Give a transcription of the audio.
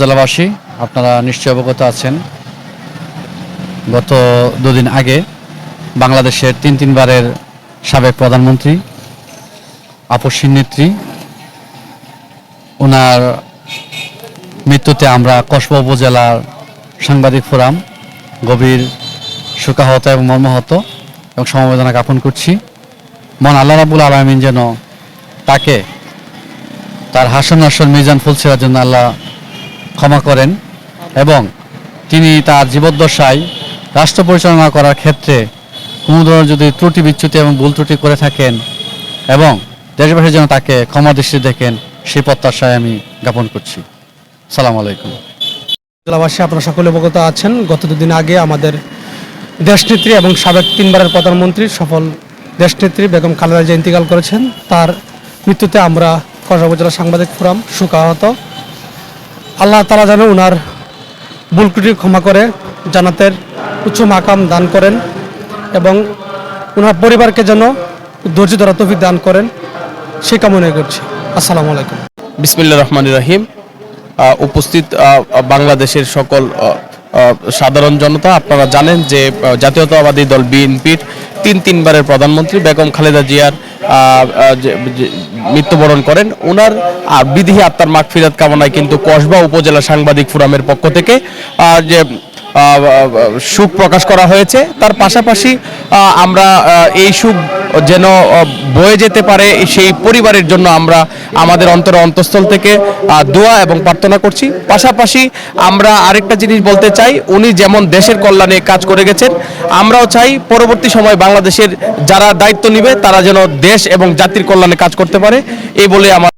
উপজেলাবাসী আপনারা নিশ্চয় অবগত আছেন। গত দুদিন আগে বাংলাদেশের তিন তিনবারের সাবেক প্রধানমন্ত্রী আপসীর নেত্রী ওনার মৃত্যুতে আমরা কসবা উপজেলার সাংবাদিক ফোরাম গভীর শোকাহত এবং মর্মাহত এবং সমবেদনা জ্ঞাপন করছি। মন আল্লাহ রাবুল আলমিন যেন তাকে তার হাসন আসন মিজান ফুলসিরার জন্য আল্লাহ ক্ষমা করেন এবং তিনি তার জীবদ্দশায় রাষ্ট্র পরিচালনা করার ক্ষেত্রে কোনো ধরনের যদি ত্রুটি বিচ্যুতি এবং ভুল ত্রুটি করে থাকেন এবং দেশবাসীর জন্য তাকে ক্ষমা দৃষ্টি দেখেন, সেই প্রত্যাশায় আমি জ্ঞাপন করছি। সালাম আলাইকুম। জেলাবাসী, আপনারা সকলে অবগত আছেন, গত দুদিন আগে আমাদের দেশনেত্রী এবং সাবেক তিনবারের প্রধানমন্ত্রী সফল দেশনেত্রী বেগম খালেদা জিয়া ইন্তিকাল করেছেন। তার মৃত্যুতে আমরা কসবা উপজেলা সাংবাদিক ফোরাম শোকাহত আল্লাহ তালা যেন ওনার ত্রুটি ক্ষমা করে জানাতের উচ্চ মাকাম দান করেন এবং ওনার পরিবারকে যেন ধৈর্য ধরা তৌফিক দান করেন, সে কামনা করছি। আসসালামু আলাইকুম। বিসমিল্লা রহমান রহিম। উপস্থিত বাংলাদেশের সকল সাধারণ জনতা, আপনারা জানেন যে জাতীয়তাবাদী দল বিএনপির তিন তিনবারের প্রধানমন্ত্রী বেগম খালেদা জিয়ার মৃত্যুবরণ করেন। ওনার বিধি আত্মার মাগফিরাত কামনায় কিন্তু কসবা উপজেলা সাংবাদিক ফোরামের পক্ষ থেকে যে সুখ প্রকাশ করা হয়েছে। তার পাশাপাশি আমরা এই সুখ যেন বয়ে যেতে পারে, সেই পরিবারের জন্য আমরা আমাদের অন্তর অন্তঃস্থল থেকে দোয়া এবং প্রার্থনা করছি। পাশাপাশি আমরা আরেকটা জিনিস বলতে চাই, উনি যেমন দেশের কল্যাণে কাজ করে গেছেন, আমরাও চাই পরবর্তী সময় বাংলাদেশের যারা দায়িত্ব নিবে, তারা যেন দেশ এবং জাতির কল্যাণে কাজ করতে পারে। এই বলে আমার